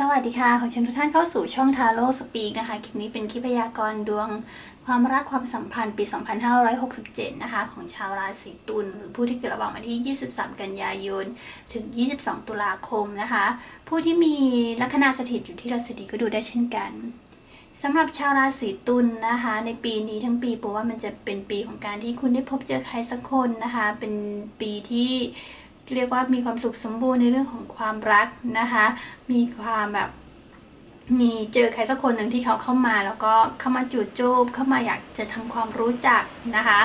สวัสดีค่ะ ขอเชิญทุกท่านเข้าสู่ช่องทาโร่สปีกนะคะ คลิปนี้เป็นคลิปพยากรณ์ดวงความรักความสัมพันธ์ปี 2567 นะคะ ของชาวราศีตุลหรือผู้ที่เกิดระหว่างวันที่ 23 กันยายน ถึง 22 ตุลาคมนะคะ ผู้ที่มีลัคนาสถิตอยู่ที่ราศีก็ดูได้เช่นกันสำหรับชาวราศีตุลนะคะ ในปีนี้ทั้งปีปูว่ามันจะเป็นปีของการที่คุณได้พบเจอใครสักคนนะคะ เป็นปีที่ เรียกว่ามีความสุขสมบูรณ์ในเรื่องของความรักนะคะ มีความแบบมีเจอใครสักคนหนึ่งที่เขาเข้ามา แล้วก็เข้ามาจูดจูบเข้ามาอยากจะทำความรู้จักนะคะ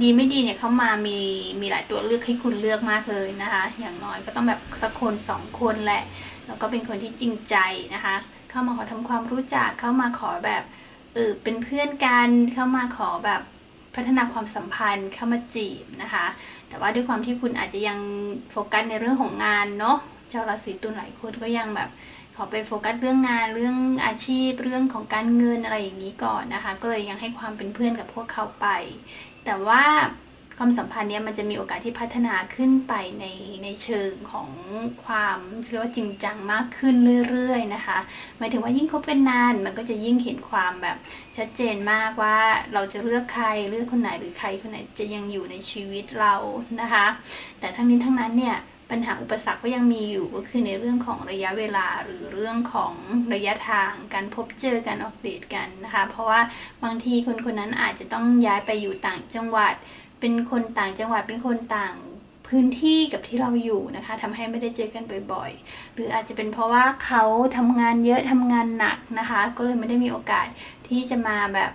ดีไม่ดีเนี่ยเข้ามามีมีหลายตัวเลือกให้คุณเลือกมากเลยนะคะ อย่างน้อยก็ต้องแบบสักคนสองคนแหละ แล้วก็เป็นคนที่จริงใจนะคะ เข้ามาขอทำความรู้จักเข้ามาขอแบบเออเป็นเพื่อนกันเข้ามาขอแบบพัฒนาความสัมพันธ์เข้ามาจีบนะคะ แต่ว่าด้วยความที่คุณอาจจะยังโฟกัสในเรื่องของงานเนาะชาวราศีตุลหลายคนก็ยังแบบขอไปโฟกัสเรื่องงานเรื่องอาชีพเรื่องของการเงินอะไรอย่างนี้ก่อนนะคะ ก็เลยยังให้ความเป็นเพื่อนกับพวกเขาไป แต่ว่า ความสัมพันธ์เนี้ยมันจะมีโอกาสที่พัฒนาขึ้นไปในในเชิงของความเรียกว่าจริงจังมากขึ้นเรื่อยๆนะคะหมายถึงว่ายิ่งคบกันนานมันก็จะยิ่งเห็นความแบบชัดเจนมากว่าเราจะเลือกใครเลือกคนไหนหรือใครคนไหนจะยังอยู่ในชีวิตเรานะคะ แต่ทั้งนี้ทั้งนั้นเนี่ยปัญหาอุปสรรคก็ยังมีอยู่ก็คือในเรื่องของระยะเวลาหรือเรื่องของระยะทางการพบเจอการออกเดทกันนะคะ เพราะว่าบางทีคนคนนั้นอาจจะต้องย้ายไปอยู่ต่างจังหวัดเป็นคนต่างจังหวัดเป็นคนต่างพื้นที่กับที่เราอยู่นะคะทำให้ไม่ได้เจอกันบ่อยๆ หรืออาจจะเป็นเพราะว่าเขาทำงานเยอะทำงานหนักนะคะ ก็เลยไม่ได้มีโอกาสที่จะมาแบบ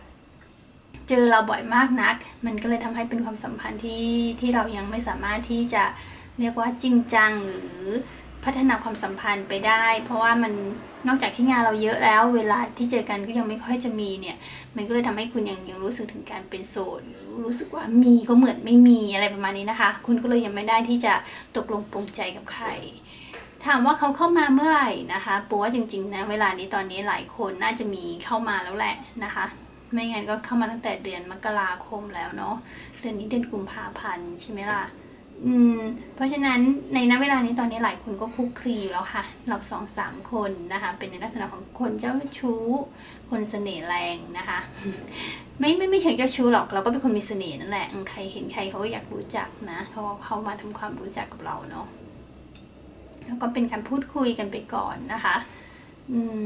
เจอเราบ่อยมากนัก มันก็เลยทำให้เป็นความสัมพันธ์ที่ที่เรายังไม่สามารถที่จะเรียกว่าจริงจังหรือ พัฒนาความสัมพันธ์ไปได้ เพราะว่ามันนอกจากที่งานเราเยอะแล้ว เวลาที่เจอกันก็ยังไม่ค่อยจะมีเนี่ย มันก็เลยทำให้คุณยังยังรู้สึกถึงการเป็นโสดรู้สึกว่ามีก็เหมือนไม่มีอะไรประมาณนี้นะคะ คุณก็เลยยังไม่ได้ที่จะตกลงปรงใจกับใครถามว่าเขาเข้ามาเมื่อไหร่นะคะปูว่าจริงๆนะเวลานี้ตอนนี้หลายคนน่าจะมีเข้ามาแล้วแหละนะคะ ไม่งั้นก็เข้ามาตั้งแต่เดือนมกราคมแล้วเนาะเดือนนี้เดือนกุมภาพันธ์ใช่ไหมล่ะ อืม เพราะฉะนั้นในณเวลานี้ตอนนี้หลายคนก็คุกคลีอยู่แล้วค่ะเราสองสามคนนะคะ เป็นในลักษณะของคนเจ้าชู้ คนเสน่ห์แรงนะคะ ไม่ไม่ไม่เชิงเจ้าชู้หรอก เราก็เป็นคนมีเสน่ห์นั่นแหละใครเห็นใครเขาก็อยากรู้จักนะเขาเขามาทำความรู้จักกับเราเนาะแล้วก็เป็นการพูดคุยกันไปก่อนนะคะ อืม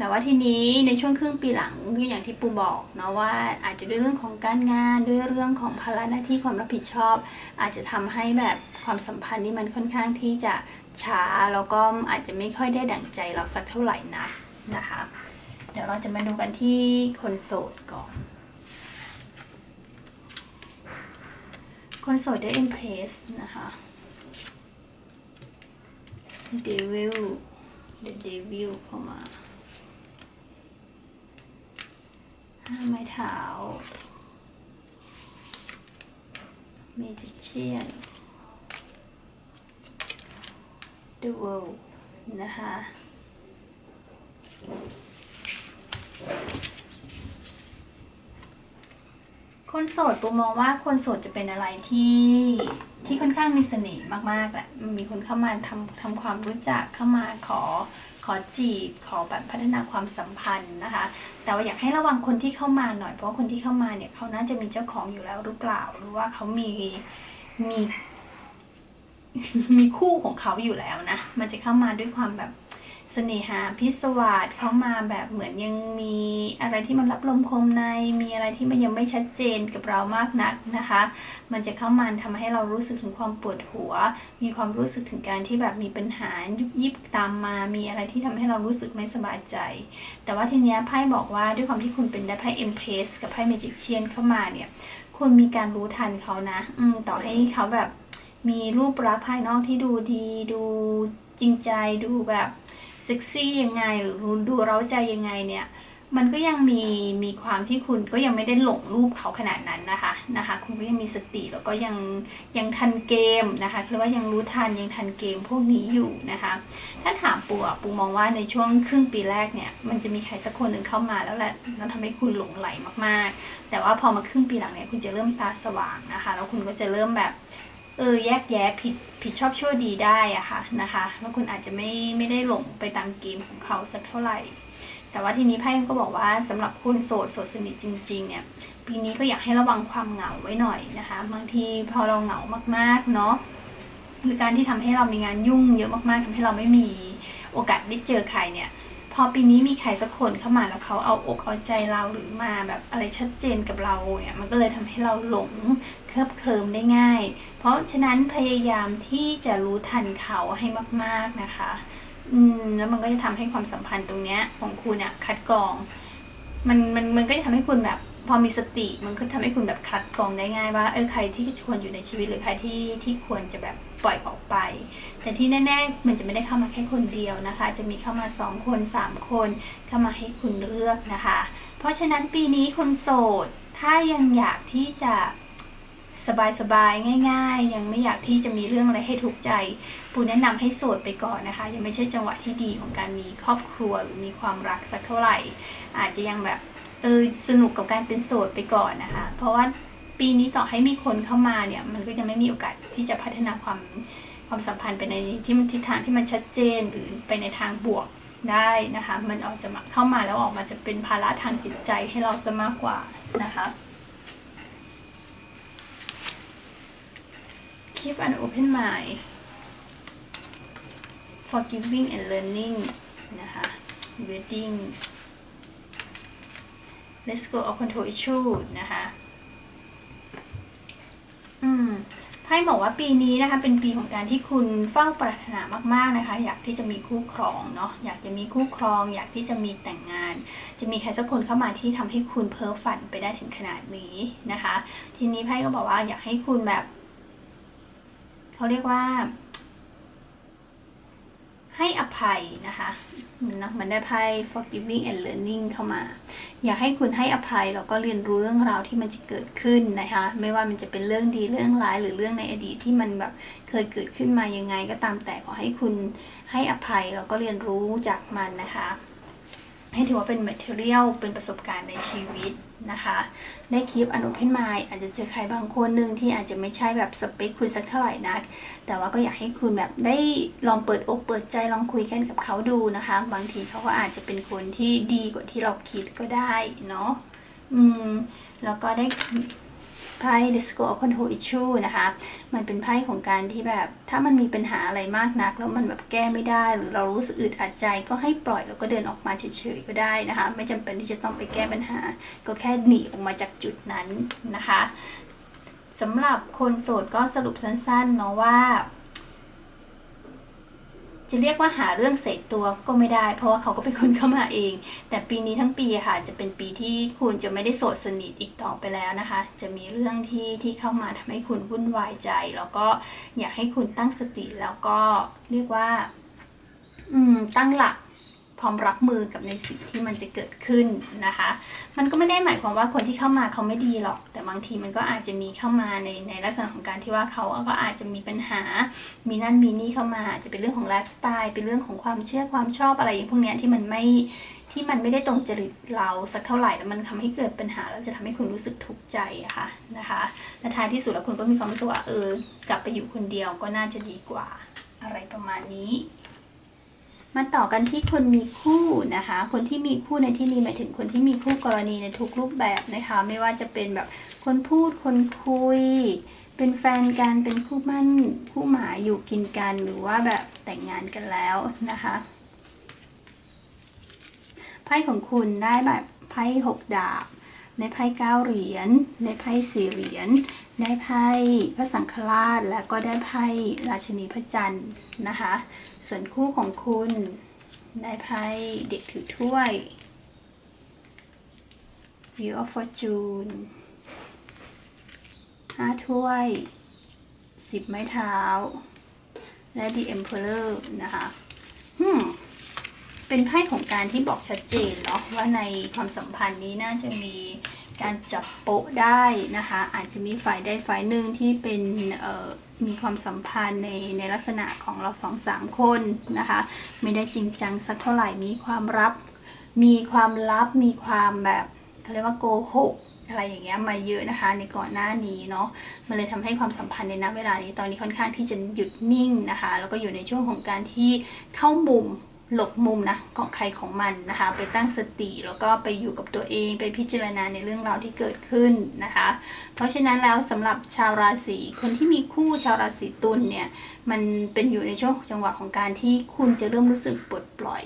แต่ว่าทีนี้ในช่วงครึ่งปีหลังก็อย่างที่ปูบอกเนาะว่าอาจจะด้วยเรื่องของการงานด้วยเรื่องของภาระหน้าที่ความรับผิดชอบ อาจจะทำให้แบบความสัมพันธ์นี่มันค่อนข้างที่จะช้าแล้วก็อาจจะไม่ค่อยได้ดั่งใจเราสักเท่าไหร่นักนะคะ เดี๋ยวเราจะมาดูกันที่คนโสดก่อน คนโสดได้ impress นะคะ devil the devil เข้ามา ห้า ไม้เท้า Magician The World นะคะคนโสดปูมองว่าคนโสดจะเป็นอะไรที่ที่ค่อนข้างมีเสน่ห์มากๆแหละมีคนเข้ามาทำทำความรู้จักเข้ามาขอ ขอจีบขอแบบพัฒนาความสัมพันธ์นะคะ แต่ว่าอยากให้ระวังคนที่เข้ามาหน่อย เพราะคนที่เข้ามาเนี่ยเขาน่าจะมีเจ้าของอยู่แล้วหรือเปล่า หรือว่าเขามีมีมีคู่ของเขาอยู่แล้วนะ มันจะเข้ามาด้วยความแบบ เสน่หาพิศวาสเข้ามาแบบเหมือนยังมีอะไรที่มันรับลมคมใน มีอะไรที่มันยังไม่ชัดเจนกับเรามากนักนะคะ มันจะเข้ามาทำให้เรารู้สึกถึงความปวดหัว มีความรู้สึกถึงการที่แบบมีปัญหายุบยิบตามมา มีอะไรที่ทำให้เรารู้สึกไม่สบายใจ แต่ว่าทีเนี้ยไพ่บอกว่าด้วยความที่คุณเป็นได้ไพ่เอ็มเพสกับไพ่เมจิกเชียนเข้ามาเนี่ย คุณมีการรู้ทันเขานะ อืต่อให้เขาแบบมีรูปลักษณ์ภายนอกที่ดูดี ดูจริงใจ ดูแบบ ซ็กซี่ยังไงหรือดูเร้าใจยังไงเนี่ย มันก็ยังมีมีความที่คุณก็ยังไม่ได้หลงรูปเขาขนาดนั้นนะคะนะคะ คุณก็ยังมีสติแล้วก็ยังยังทันเกมนะคะคือว่ายังรู้ทันยังทันเกมพวกนี้อยู่นะคะ ถ้าถามปูอะปูมองว่าในช่วงครึ่งปีแรกเนี่ยมันจะมีใครสักคนหนึ่งเข้ามาแล้วแหละแล้วทำให้คุณหลงไหลมากๆ แต่ว่าพอมาครึ่งปีหลังเนี่ยคุณจะเริ่มตาสว่างนะคะ แล้วคุณก็จะเริ่มแบบ เออแยกแยะผิดผิดชอบชั่วดีได้อะค่ะนะคะแล้วคุณอาจจะไม่ไม่ได้หลงไปตามเกมของเขาสักเท่าไหร่ แต่ว่าทีนี้ไพ่ก็บอกว่าสำหรับคุณโสดโสดสนิทจริง ๆ เนี่ยปีนี้ก็อยากให้ระวังความเหงาไว้หน่อยนะคะ บางทีพอเราเหงามากๆเนาะหรือการที่ทำให้เรามีงานยุ่งเยอะมากๆทำให้เราไม่มีโอกาสได้เจอใครเนี่ย พอปีนี้มีใครสักคนเข้ามาแล้วเขาเอาอกเอาใจเราหรือมาแบบอะไรชัดเจนกับเราเนี่ยมันก็เลยทำให้เราหลงเคลิบเคลิมได้ง่าย เพราะฉะนั้นพยายามที่จะรู้ทันเขาให้มาก ๆนะคะ อืมแล้วมันก็จะทำให้ความสัมพันธ์ตรงเนี้ยของคุณเนี่ยคัดกรอง มันมันมันก็จะทำให้คุณแบบพอมีสติมันก็ทำให้คุณแบบคัดกรองได้ง่ายว่าเออใครที่ควรอยู่ในชีวิตหรือใครที่ที่ควรจะแบบ ปล่อยออกไป แต่ที่แน่ๆมันจะไม่ได้เข้ามาแค่คนเดียวนะคะ จะมีเข้ามาสองคนสามคน เข้ามาให้คุณเลือกนะคะ เพราะฉะนั้นปีนี้คนโสด ถ้ายังอยากที่จะสบายๆ ง่าย ๆ ยังไม่อยากที่จะมีเรื่องอะไรให้ทุกข์ใจ ปูแนะนำให้โสดไปก่อนนะคะ ยังไม่ใช่จังหวะที่ดีของการมีครอบครัวหรือมีความรักสักเท่าไหร่ อาจจะยังแบบเออสนุกกับการเป็นโสดไปก่อนนะคะ เพราะว่า ปีนี้ต่อให้มีคนเข้ามาเนี่ย มันก็ยังไม่มีโอกาสที่จะพัฒนาความความสัมพันธ์ไปในที่มันทิศทางที่มันชัดเจนหรือไปในทางบวกได้นะคะ มันออกจะมาเข้ามาแล้วออกมาจะเป็นภาระทางจิตใจให้เราซะมากกว่านะคะ keep an open mind forgiving and learning นะคะ wedding let's go of control issue นะคะ อืม ไพ่บอกว่าปีนี้นะคะเป็นปีของการที่คุณเฝ้าปรารถนามากๆนะคะ อยากที่จะมีคู่ครองเนาะอยากจะมีคู่ครอง อยากที่จะมีแต่งงาน จะมีใครสักคนเข้ามาที่ทำให้คุณเพ้อฝันไปได้ถึงขนาดนี้นะคะ ทีนี้ไพ่ก็บอกว่าอยากให้คุณแบบเขาเรียกว่า ให้อภัยนะคะมันนะมันได้ไพ่ forgiving and learning เข้ามา อยากให้คุณให้อภัยแล้วก็เรียนรู้เรื่องราวที่มันจะเกิดขึ้นนะคะ ไม่ว่ามันจะเป็นเรื่องดีเรื่องร้ายหรือเรื่องในอดีตที่มันแบบเคยเกิดขึ้นมายังไง ก็ตามแต่ขอให้คุณให้อภัยแล้วก็เรียนรู้จากมันนะคะ ให้ถือว่าเป็น material เป็นประสบการณ์ในชีวิต นะคะ ได้คลิปอัน open mind อาจจะเจอใครบางคนหนึ่งที่อาจจะไม่ใช่แบบสเปคคุณสักเท่าไหร่นัก แต่ว่าก็อยากให้คุณแบบได้ลองเปิดอกเปิดใจลองคุยกันกับเขาดูนะคะ บางทีเขาก็อาจจะเป็นคนที่ดีกว่าที่เราคิดก็ได้เนาะอืมแล้วก็ได้ ไพ่ The Score of Control Issue นะคะ มันเป็นไพ่ของการที่แบบ ถ้ามันมีปัญหาอะไรมากนัก แล้วมันแบบแก้ไม่ได้ หรือเรารู้สึกอึดอัดใจก็ให้ปล่อยแล้วก็เดินออกมาเฉยๆก็ได้นะคะ ไม่จำเป็นที่จะต้องไปแก้ปัญหา ก็แค่หนีออกมาจากจุดนั้นนะคะสำหรับคนโสดก็สรุปสั้นๆเนาะว่า จะเรียกว่าหาเรื่องเสกตัวก็ไม่ได้ เพราะว่าเขาก็เป็นคนเข้ามาเอง แต่ปีนี้ทั้งปีค่ะ จะเป็นปีที่คุณจะไม่ได้โสดสนิทอีกต่อไปแล้วนะคะ จะมีเรื่องที่ที่เข้ามาทำให้คุณวุ่นวายใจ แล้วก็อยากให้คุณตั้งสติแล้วก็เรียกว่า อืมตั้งหลัก พร้อมรับมือกับในสิ่งที่มันจะเกิดขึ้นนะคะ มันก็ไม่ได้หมายความว่าคนที่เข้ามาเขาไม่ดีหรอก แต่บางทีมันก็อาจจะมีเข้ามาในในลักษณะของการที่ว่าเขาก็อาจจะมีปัญหา มีนั่นมีนี่เข้ามาอาจจะเป็นเรื่องของไลฟ์สไตล์ เป็นเรื่องของความเชื่อความชอบอะไรอย่างพวกนี้ที่มันไม่ที่มันไม่ได้ตรงจริตเราสักเท่าไหร่แล้วมันทำให้เกิดปัญหาแล้วจะทำให้คุณรู้สึกทุกข์ใจอะค่ะนะคะและท้ายที่สุดแล้วคุณก็มีความรู้สึกว่าเออกลับไปอยู่คนเดียวก็น่าจะดีกว่าอะไรประมาณนี้ มาต่อกันที่คนมีคู่นะคะ คนที่มีคู่ในที่นี้หมายถึงคนที่มีคู่กรณีในทุกรูปแบบนะคะ ไม่ว่าจะเป็นแบบคนพูดคนคุย เป็นแฟนกันเป็นคู่มั่นคู่หมายอยู่กินกันหรือว่าแบบแต่งงานกันแล้วนะคะไพ่ของคุณได้แบบไพ่หกดาบ ในไพ่เก้าเหรียญในไพ่สี่เหรียญได้ไพ่พระสังฆราช และก็ได้ไพ่ราชินีพระจันทร์นะคะ ส่วนคู่ของคุณได้ไพ่เด็กถือถ้วย View of Fortune ห้าถ้วยสิบไม้เท้า และ The Emperor นะคะฮึม เป็นไพ่ของการที่บอกชัดเจนเนาะว่าในความสัมพันธ์นี้น่าจะมีการจับโปะได้นะคะ อาจจะมีฝ่ายใดฝ่ายหนึ่งที่เป็นมีความสัมพันธ์ในในลักษณะของเราสองสามคนนะคะ ไม่ได้จริงจังสักเท่าไหร่มีความลับมีความลับมีความแบบเขาเรียกว่าโกหกอะไรอย่างเงี้ยมาเยอะนะคะ ในก่อนหน้านี้เนาะมันเลยทำให้ความสัมพันธ์ในณเวลานี้ตอนนี้ค่อนข้างที่จะหยุดนิ่งนะคะ แล้วก็อยู่ในช่วงของการที่เข้ามุม หลบมุมนะของใครของมันนะคะ ไปตั้งสติแล้วก็ไปอยู่กับตัวเองไปพิจารณาในเรื่องราวที่เกิดขึ้นนะคะ เพราะฉะนั้นแล้วสำหรับชาวราศีคนที่มีคู่ชาวราศีตุลเนี่ยมันเป็นอยู่ในช่วงจังหวะของการที่คุณจะเริ่มรู้สึกปลดปล่อย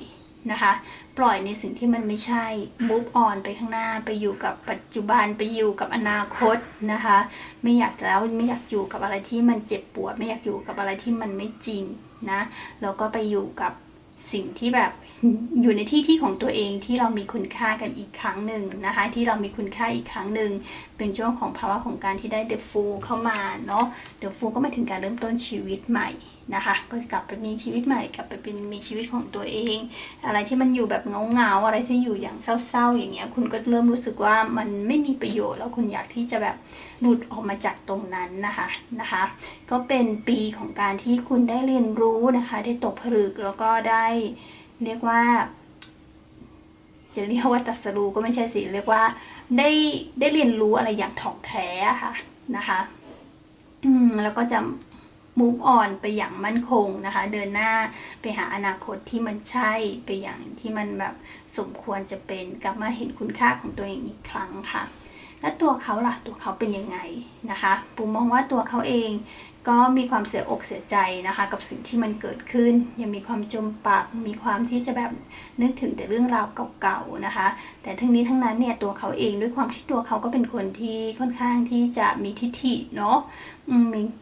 นะคะ ปล่อยในสิ่งที่มันไม่ใช่ move on ไปข้างหน้าไปอยู่กับปัจจุบันไปอยู่กับอนาคตนะคะ ไม่อยากแล้วไม่อยากอยู่กับอะไรที่มันเจ็บปวด ไม่อยากอยู่กับอะไรที่มันไม่จริงนะแล้วก็ไปอยู่กับ สิ่งที่แบบอยู่ในที่ที่ของตัวเองที่เรามีคุณค่ากันอีกครั้งหนึ่งนะคะ ที่เรามีคุณค่าอีกครั้งหนึ่งเป็นช่วงของภาวะของการที่ได้เดอะฟูเข้ามาเนาะเดอะฟูก็หมายถึงการเริ่มต้นชีวิตใหม่ นะคะ ก็กลับไปมีชีวิตใหม่ กลับไปเป็นมีชีวิตของตัวเอง อะไรที่มันอยู่แบบเงาๆอะไรที่อยู่อย่างเศร้าๆ อย่างเงี้ย คุณก็เริ่มรู้สึกว่ามันไม่มีประโยชน์แล้วคุณอยากที่จะแบบหลุดออกมาจากตรงนั้นนะคะนะคะ ก็เป็นปีของการที่คุณได้เรียนรู้นะคะ ได้ตกผลึกแล้วก็ได้เรียกว่า จะเรียกว่าตรัสรู้ก็ไม่ใช่สิเรียกว่าได้ได้เรียนรู้อะไรอย่างถ่องแท้ค่ะนะคะ อืมแล้วก็จะ move on ไปอย่างมั่นคงนะคะ เดินหน้าไปหาอนาคตที่มันใช่ไปอย่างที่มันแบบสมควรจะเป็นกลับมาเห็นคุณค่าของตัวเองอีกครั้งค่ะ และตัวเขาล่ะตัวเขาเป็นยังไงนะคะปูมองว่าตัวเขาเองก็มีความเสียอกเสียใจนะคะ กับสิ่งที่มันเกิดขึ้น ยังมีความจมปักมีความที่จะแบบนึกถึงแต่เรื่องราวเก่าๆนะคะ แต่ทั้งนี้ทั้งนั้นเนี่ยตัวเขาเองด้วยความที่ตัวเขาก็เป็นคนที่ค่อนข้างที่จะมีทิฐิเนาะ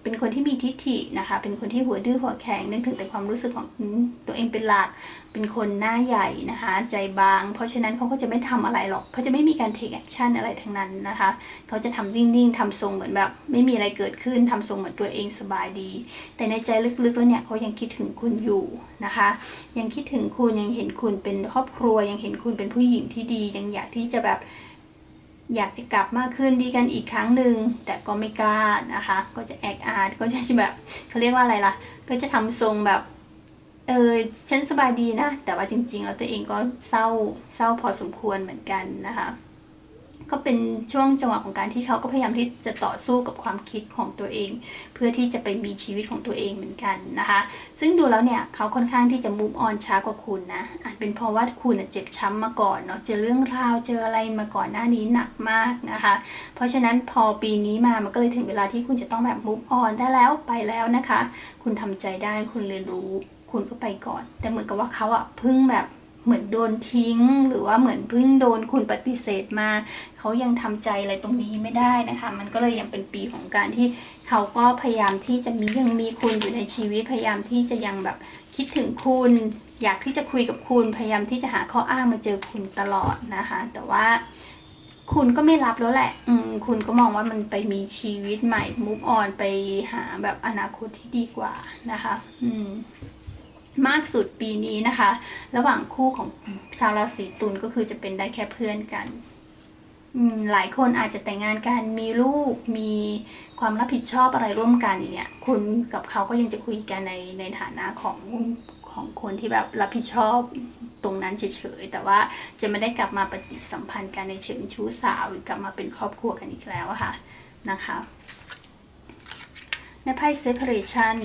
เป็นคนที่มีทิฐินะคะ เป็นคนที่หัวดื้อหัวแข็งนึกถึงแต่ความรู้สึกของตัวเองเป็นหลัก เป็นคนหน้าใหญ่นะคะ ใจบาง เพราะฉะนั้นเขาก็จะไม่ทำอะไรหรอก เขาจะไม่มีการ take action อะไรทั้งนั้นนะคะ เขาจะทำนิ่งๆทำทรงเหมือนแบบ ไม่มีอะไรเกิดขึ้นทำทรงเหมือนตัวเองสบายดี แต่ในใจลึกๆแล้วเนี่ยเขายังคิดถึงคุณอยู่นะคะ ยังคิดถึงคุณยังเห็นคุณเป็นครอบครัว ยังเห็นคุณเป็นผู้หญิงที่ดี ยังอยากที่จะแบบ อยากจะกลับมาคืนดีกันอีกครั้งหนึ่งแต่ก็ไม่กล้านะคะ ก็จะแอคอาร์ตก็จะแบบเขาเรียกว่าอะไรล่ะ ก็จะทำทรงแบบเออฉันสบายดีนะ แต่ว่าจริงๆแล้วตัวเองก็เศร้าเศร้าพอสมควรเหมือนกันนะคะ ก็เป็นช่วงจังหวะของการที่เขาก็พยายามที่จะต่อสู้กับความคิดของตัวเอง เพื่อที่จะไปมีชีวิตของตัวเองเหมือนกันนะคะ ซึ่งดูแล้วเนี่ยเขาค่อนข้างที่จะมูฟออนช้ากว่าคุณนะอาจเป็นเพราะว่าคุณเจ็บช้ำมาก่อนเนาะเจอเรื่องราวเจออะไรมาก่อนหน้านี้หนักมากนะคะ เพราะฉะนั้นพอปีนี้มามันก็เลยถึงเวลาที่คุณจะต้องแบบมูฟออนได้แล้วไปแล้วนะคะ คุณทำใจได้คุณเรียนรู้ คุณก็ไปก่อน แต่เหมือนกับว่าเขาอะพิ่งแบบ เหมือนโดนทิ้ง หรือว่าเหมือนเพิ่งโดนคุณปฏิเสธมา เขายังทำใจอะไรตรงนี้ไม่ได้นะคะ มันก็เลยยังเป็นปีของการที่เขาก็พยายามที่จะมียังมีคุณอยู่ในชีวิตพยายามที่จะยังแบบคิดถึงคุณ อยากที่จะคุยกับคุณ พยายามที่จะหาข้ออ้างมาเจอคุณตลอดนะคะ แต่ว่าคุณก็ไม่รับแล้วแหละ อืม คุณก็มองว่ามันไปมีชีวิตใหม่ move on ไปหาแบบอนาคตที่ดีกว่านะคะ อืม มากสุดปีนี้นะคะ ระหว่างคู่ของชาวราศีตุลก็คือจะเป็นได้แค่เพื่อนกันหลายคนอาจจะแต่งงานกัน มีลูก มีความรับผิดชอบอะไรร่วมกันอย่างเนี่ยคุณกับเขาก็ยังจะคุยกันในในฐานะของของคนที่แบบรับผิดชอบตรงนั้นเฉยๆ แต่ว่าจะไม่ได้กลับมาปฏิสัมพันธ์กันในเชิงชู้สาวหรือกลับมาเป็นครอบครัวกันอีกแล้วค่ะนะคะ ในไพ่ separation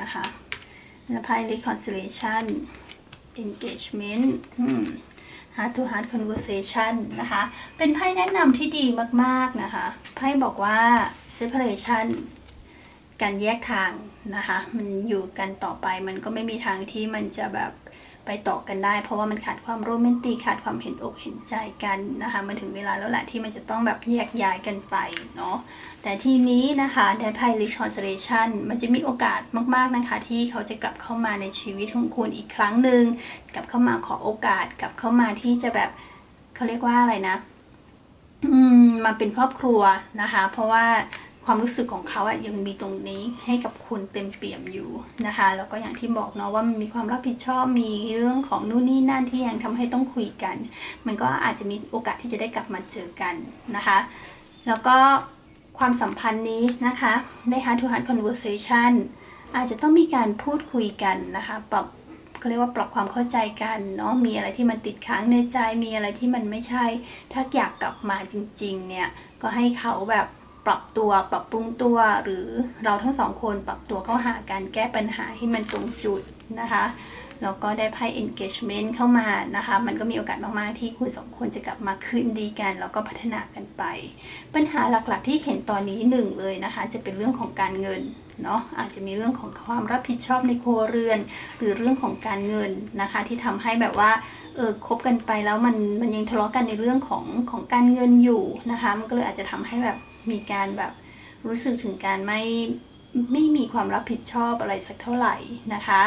นะคะ และไพ่ reconciliation engagement heart to heart conversation นะคะ เป็นไพ่แนะนำที่ดีมากๆนะคะ ไพ่บอกว่า separation การแยกทางนะคะ มันอยู่กันต่อไปมันก็ไม่มีทางที่มันจะแบบ ไปต่อกันได้ เพราะว่ามันขาดความโรแมนติกขาดความเห็นอกเห็นใจกันนะคะมันถึงเวลาแล้วแหละที่มันจะต้องแบบแยกย้ายกันไปเนาะแต่ทีนี้นะคะในไพ่ reconciliation มันจะมีโอกาสมากๆนะคะ ที่เขาจะกลับเข้ามาในชีวิตของคุณอีกครั้งหนึ่งกลับเข้ามาขอโอกาสกลับเข้ามาที่จะแบบเขาเรียกว่าอะไรนะ อืมมาเป็นครอบครัวนะคะ เพราะว่า ความรู้สึกของเขาอะยังมีตรงนี้ให้กับคุณเต็มเปี่ยมอยู่นะคะ แล้วก็อย่างที่บอกเนาะว่ามันมีความรับผิดชอบมีเรื่องของนู่นนี่นั่นที่ยังทำให้ต้องคุยกัน มันก็อาจจะมีโอกาสที่จะได้กลับมาเจอกันนะคะ แล้วก็ความสัมพันธ์นี้นะคะใน heart to heart conversation อาจจะต้องมีการพูดคุยกันนะคะปรับเขาเรียกว่าปรับความเข้าใจกันเนาะมีอะไรที่มันติดค้างในใจมีอะไรที่มันไม่ใช่ ถ้าอยากกลับมาจริง ๆ เนี่ยก็ให้เขาแบบ ปรับตัวปรับปรุงตัว หรือเราทั้งสองคนปรับตัวเข้าหาการแก้ปัญหาให้มันตรงจุดนะคะแล้วก็ได้ไพ่ engagement เข้ามานะคะ มันก็มีโอกาสมาก ๆ ที่คุณสองคนจะกลับมาคืนดีกัน แล้วก็พัฒนากันไป ปัญหาหลัก ๆ ที่เห็นตอนนี้หนึ่งเลยนะคะ จะเป็นเรื่องของการเงินเนาะ อาจจะมีเรื่องของความรับผิดชอบในครัวเรือน หรือเรื่องของการเงินนะคะ ที่ทำให้แบบว่า เออคบกันไปแล้วมันมันยังทะเลาะกันในเรื่องของของการเงินอยู่นะคะ มันก็เลยอาจจะทำให้แบบมีการแบบรู้สึกถึงการไม่ไม่มีความรับผิดชอบอะไรสักเท่าไหร่นะคะ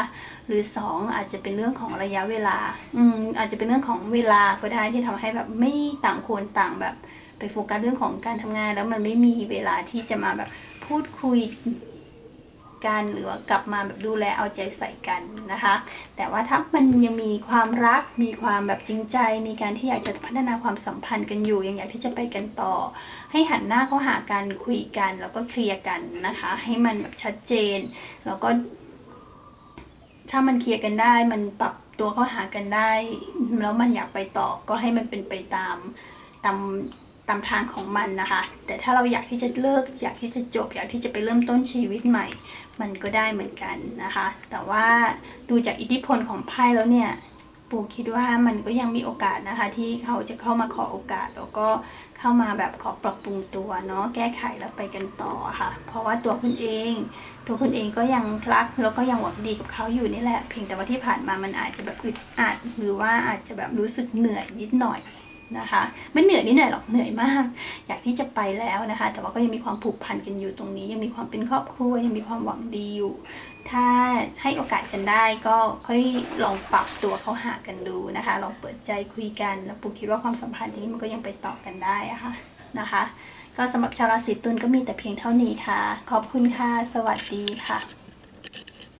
หรือสองอาจจะเป็นเรื่องของระยะเวลาอืมอาจจะเป็นเรื่องของเวลาก็ได้ที่ทำให้แบบไม่ต่างคนต่างแบบไปโฟกัสเรื่องของการทำงาน แล้วมันไม่มีเวลาที่จะมาแบบพูดคุย กันหรือว่ากลับมาแบบดูแลเอาใจใส่กันนะคะ แต่ว่าถ้ามันยังมีความรักมีความแบบจริงใจ มีการที่อยากจะพัฒนาความสัมพันธ์กันอยู่ยังอยากที่จะไปกันต่อ ให้หันหน้าเข้าหากันคุยกัน แล้วก็เคลียร์กันนะคะ ให้มันแบบชัดเจน แล้วก็ ถ้ามันเคลียร์กันได้ มันปรับตัวเข้าหากันได้ แล้วมันอยากไปต่อก็ให้มันเป็นไปตามตามตามทางของมันนะคะ แต่ถ้าเราอยากที่จะเลิก อยากที่จะจบ อยากที่จะไปเริ่มต้นชีวิตใหม่ มันก็ได้เหมือนกันนะคะ แต่ว่าดูจากอิทธิพลของไพ่แล้วเนี่ย ปูคิดว่ามันก็ยังมีโอกาสนะคะ ที่เขาจะเข้ามาขอโอกาส แล้วก็เข้ามาแบบขอปรับปรุงตัวเนาะแก้ไขแล้วไปกันต่อค่ะ เพราะว่าตัวคุณเอง ตัวคุณเองก็ยังรักแล้วก็ยังหวังดีกับเขาอยู่นี่แหละเพียงแต่ว่าที่ผ่านมามันอาจจะแบบอึดอัดหรือว่าอาจจะแบบรู้สึกเหนื่อยนิดหน่อย นะคะไม่เหนื่อยนิดหน่อยหรอกเหนื่อยมาก อยากที่จะไปแล้วนะคะ แต่ว่าก็ยังมีความผูกพันกันอยู่ตรงนี้ ยังมีความเป็นครอบครัวยังมีความหวังดีอยู่ ถ้าให้โอกาสกันได้ก็ค่อยลองปรับตัวเข้าหากันดูนะคะ ลองเปิดใจคุยกันแล้วปูคิดว่าความสัมพันธ์นี้มันก็ยังไปต่อกันได้อะค่ะนะคะ ก็สำหรับชาวราศีตุลก็มีแต่เพียงเท่านี้ค่ะ ขอบคุณค่ะ สวัสดีค่ะ